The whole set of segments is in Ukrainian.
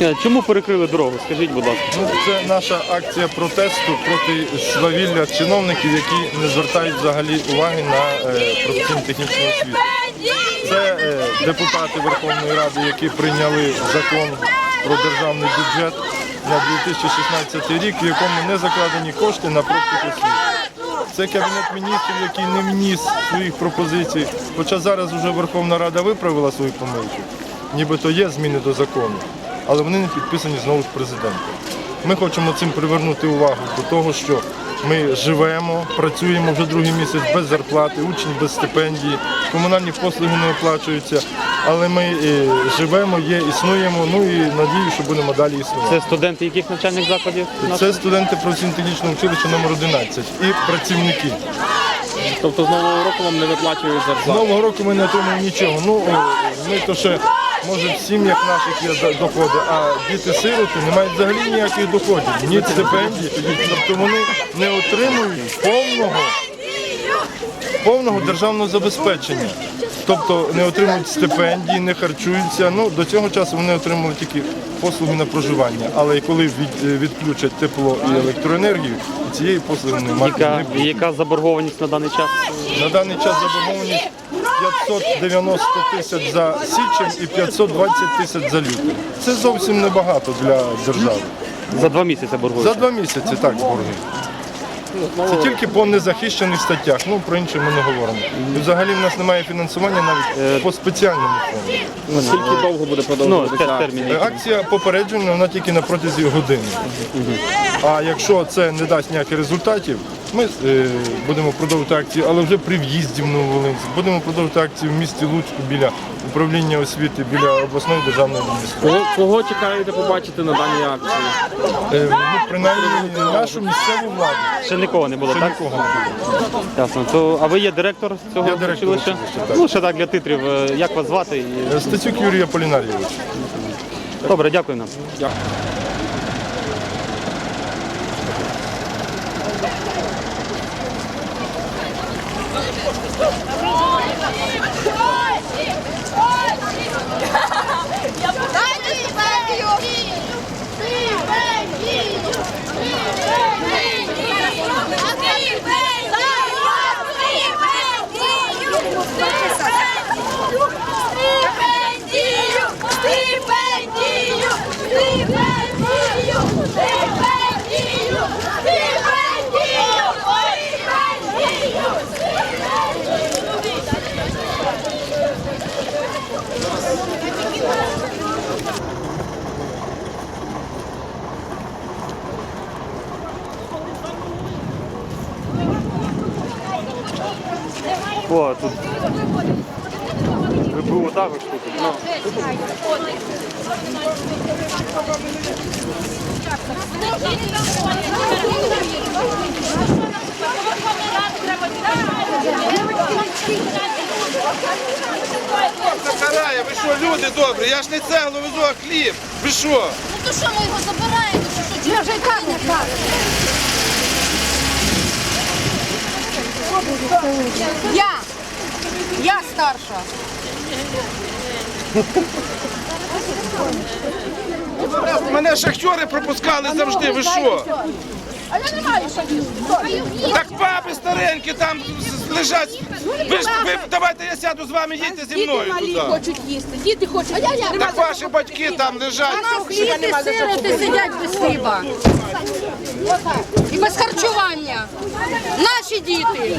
Е, Чому перекрили дорогу? Скажіть, будь ласка. Ну, це наша акція протесту проти свавілля чиновників, які не звертають взагалі уваги на е, професійно-технічну освіту. Це е, депутати Верховної Ради, які прийняли закон про державний бюджет на 2016 рік, в якому не закладені кошти на профтехосвіту. Це кабінет міністрів, який не вніс своїх пропозицій. Хоча зараз вже Верховна Рада виправила свої помилки, нібито є зміни до закону, але вони не підписані знову ж президентом. Ми хочемо цим привернути увагу до того, що ми живемо, працюємо вже другий місяць без зарплати, учні без стипендії, комунальні послуги не оплачуються, але ми е, живемо, є, існуємо, ну і надію, що будемо далі існувати. Це студенти яких навчальних закладів? Це студенти професійно-технічного училища номер 11 і працівники. Тобто з нового року вам не виплачують З зарплату? нового року ми не отримуємо нічого. Ну, ми то ще, може, в сім'ях наших є доходи, а діти-сироти не мають взагалі ніяких доходів, ні стипендій. Тобто вони не отримують повного, повного державного забезпечення. Тобто не отримують стипендії, не харчуються. Ну, до цього часу вони отримували тільки послуги на проживання. Але коли від, відключать тепло і електроенергію, цієї послуги немає. Яка, яка заборгованість на даний час? На даний час заборгованість 590 тисяч за січень і 520 тисяч за лютий. Це зовсім небагато для держави. За два місяці За два місяці так борги. Це тільки по незахищених статтях. Ну про інше ми не говоримо. І взагалі в нас немає фінансування навіть по спеціальному фонду. Наскільки довго буде Ну, продовжуватися? те- акція? термін. Е, Акція попереджена, вона тільки на протязі години. А якщо це не дасть ніяких результатів, ми е, будемо продовжувати акцію, але вже при в'їзді в Нововолинськ. Будемо продовжувати акцію в місті Луцьку біля управління освіти, біля обласної державної адміністрації. Кого, кого чекаєте побачити на даній акції? Е, ну, принаймні нашу місцеву владу. Ще нікого не було, Ще так? нікого не було. Ясно. То, а ви є директор цього Я директор училища? училища, так. Ну, ще так для титрів. Е, Як вас звати? І- Е, Стецюк Юрій Аполінарійович. Добре, дякую нам. Дякую. Come О, тут. ВПУ також тут. Ну. Карає, ви що, люди добрі, я ж не цеглу везу, а хліб. Ви що? Ну то що ми його забираємо? Що, що, Я вже і так не так. Я. Я старша. Мене шахтери пропускали завжди, ви що? А я не маю шагів. Так баби старенькі там лежать. Ви ж ви давайте я сяду з вами, їдьте зі мною Діти малі туди. хочуть їсти, діти хочуть. А я, я. Так ваші батьки там лежать. Діти сироти сидять без хліба. І без харчування. Наші діти.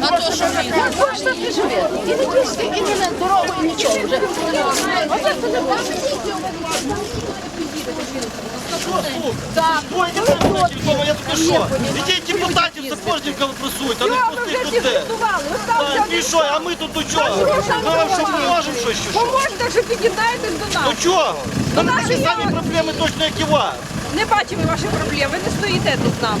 А то що він? Хочете ти живе. І не і не на дорогу, і нічого вже. Оце це не Так. ви що? Ідіть депутатів сапожників пресуйте, а не простих людей. І що, а ми тут до чого? Ми вам що поможемо щось що? Поможете, що під'єднаєтесь до нас. До чого? Нас наші самі проблеми точно як і вас. Не бачимо ваші проблеми, ви не стоїте тут з нами.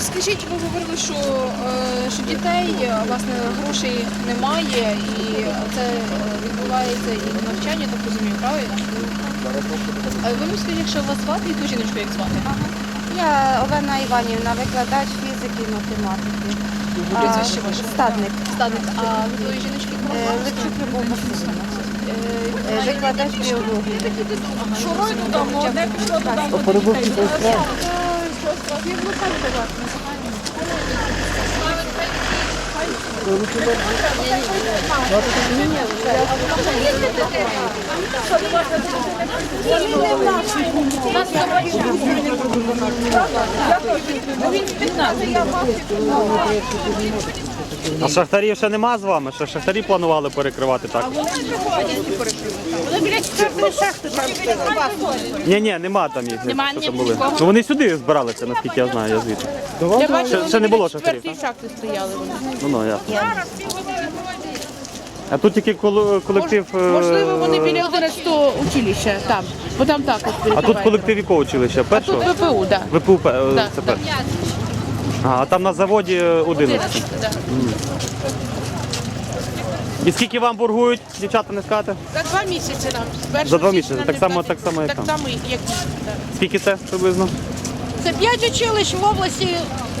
Скажіть, ви говорили, що, е, що дітей е, власне грошей немає, і це е, відбувається і на навчанні, так розумію, правильно? Е, Ви мені скажіть, якщо вас звати, і ту жіночку як звати? Я Олена Іванівна, викладач фізики і математики. Прізвище ваше? Стадник. Стадник. А ви тої жіночки Е, Любов Васильівна. Е, Е, Викладач біології. Що рою дамо, одне пішло додому. А шахтарів ще нема з вами? Шахтарі планували перекривати так? Ні, ні, нема там їх. Нема, що ні, там були. нікого. Ну вони сюди збиралися, наскільки я знаю, я звідти. Я бачу, Ще, ще не було шахтарів, так? шахти стояли. Ну, ну, ясно. А тут тільки коло- колектив. е, Можливо, вони біля 11 училища там, бо там також А тут колектив якого училища? А тут ВПУ, так. ВПУ пе- е, Так, це так. перше. А, а там на заводі е, 11. І скільки вам боргують, дівчата, не скажете? За два місяці нам. З першого За два місяці, нам так не само- платять. так само, як Так там. само, як так. Скільки це приблизно? Це п'ять училищ в області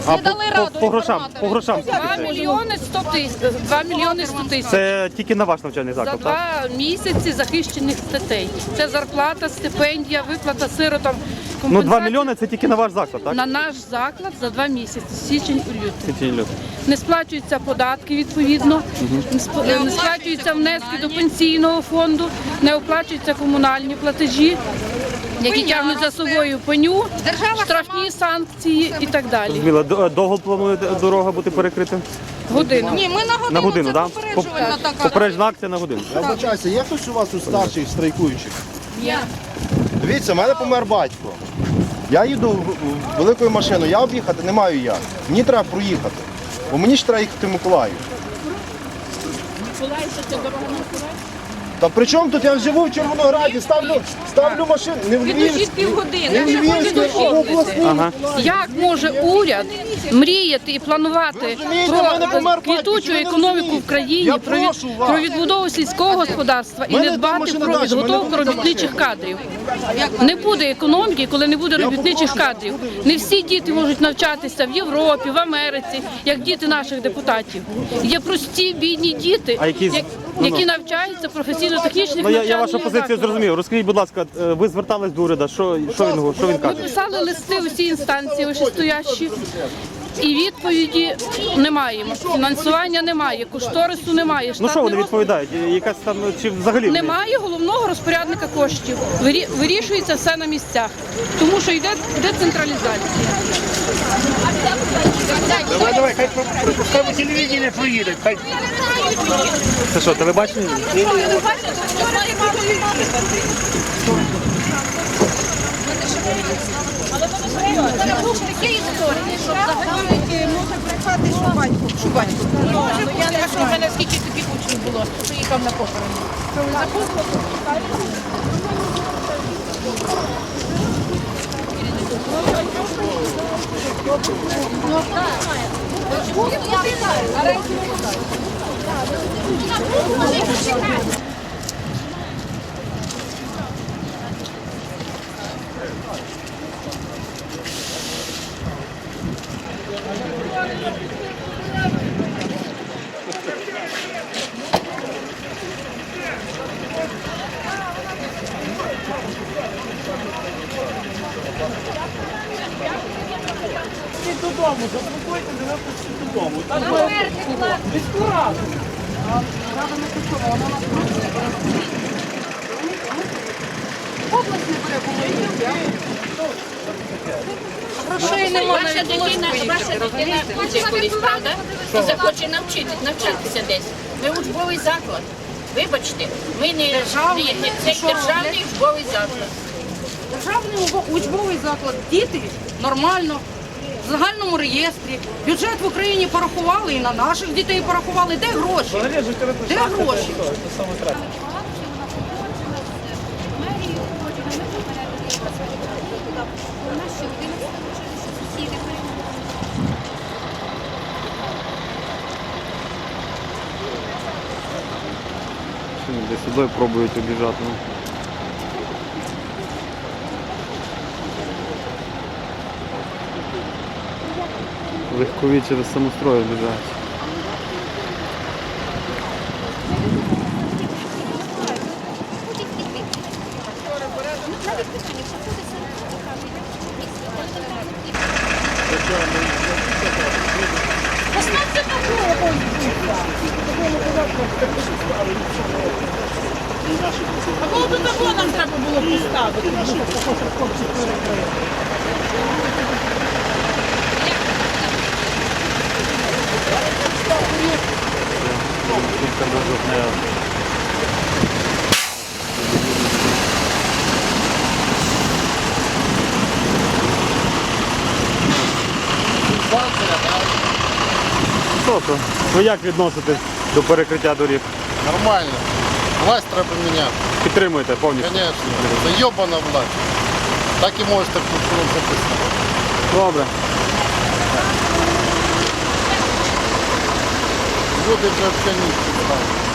не по, дали раду. по, по грошам, по грошам скільки 2 це? мільйони 100 тисяч. 2 мільйони 100 тисяч. Це тільки на ваш навчальний За заклад, так? два місяці захищених дітей. Це зарплата, стипендія, виплата сиротам. Ну 2 компенсація мільйони це тільки на ваш заклад, так? На наш заклад за два місяці, січень і лютий. Січень, лютий. Не сплачуються податки відповідно, не не сплачуються внески до пенсійного фонду, не оплачуються комунальні платежі, які тягнуть за собою пеню, штрафні санкції і так далі. Зрозуміло, Д- довго планує дорога бути перекрита? Годину. Ні, ми на годину, На годину, це так? попереджувальна така. Попереджена акція на годину. Я вибачаюся, є хтось у вас у старших страйкуючих? Дивіться, в мене помер батько. Я їду великою машиною, я об'їхати не маю як. Мені треба проїхати. Бо мені ж треба їхати в Миколаїв. Миколаїв, це дорога Миколаїв? Та при чому тут я живу в Червонограді, ставлю, ставлю машину. Не в Львівській, півгодини. не в Львівській, а в обласній. Ага. Як може уряд мріяти і планувати про квітучу економіку в країні, про, від- про відбудову сільського господарства і не дбати про підготовку робітничих кадрів? Не буде економіки, коли не буде робітничих кадрів. Не всі діти можуть навчатися в Європі, в Америці, як діти наших депутатів. Є прості бідні діти, які ну, які ну. навчаються професійно-технічних Ну, я, я вашу позицію зрозумів. Розкажіть, будь ласка, е, ви звертались до уряду, що, що, він, що він Ми писали листи усі інстанції вищестоящі, і відповіді не маємо. Фінансування немає, кошторису немає. Ну що вони відповідають? Якась там чи взагалі вони- Немає головного розпорядника коштів. Вирі- Вирішується все на місцях, тому що йде децентралізація. Давай, давай, хай пропускаємо телевізійне проїде. Хай Це що, телебачення? такі можна брехати, що батько. Що батько? Може бути, на похороні. Не випустіть додому. Так має бути. Міську раду. Грошей немає. Ваша дитина, ваша дитина хоче колись, правда? І захоче навчити, навчатися десь. Ми учбовий заклад. Вибачте, ми не Державний? не- цей Що державний учбовий заклад. Державний учбовий заклад. Діти нормально. В загальному реєстрі. Бюджет в Україні порахували і на наших дітей порахували. Де гроші? Де гроші? Десь сюди пробують обіжати. Легкові через самострої біжать. А коли тут такого нам треба було поставити? Що? Ви як відноситесь до перекриття доріг? Нормально. Власть треба міняти. Підтримуєте повністю? Звісно. Це йобана власть. Так і можете тут записати. Добре. Люди вже ніч стали.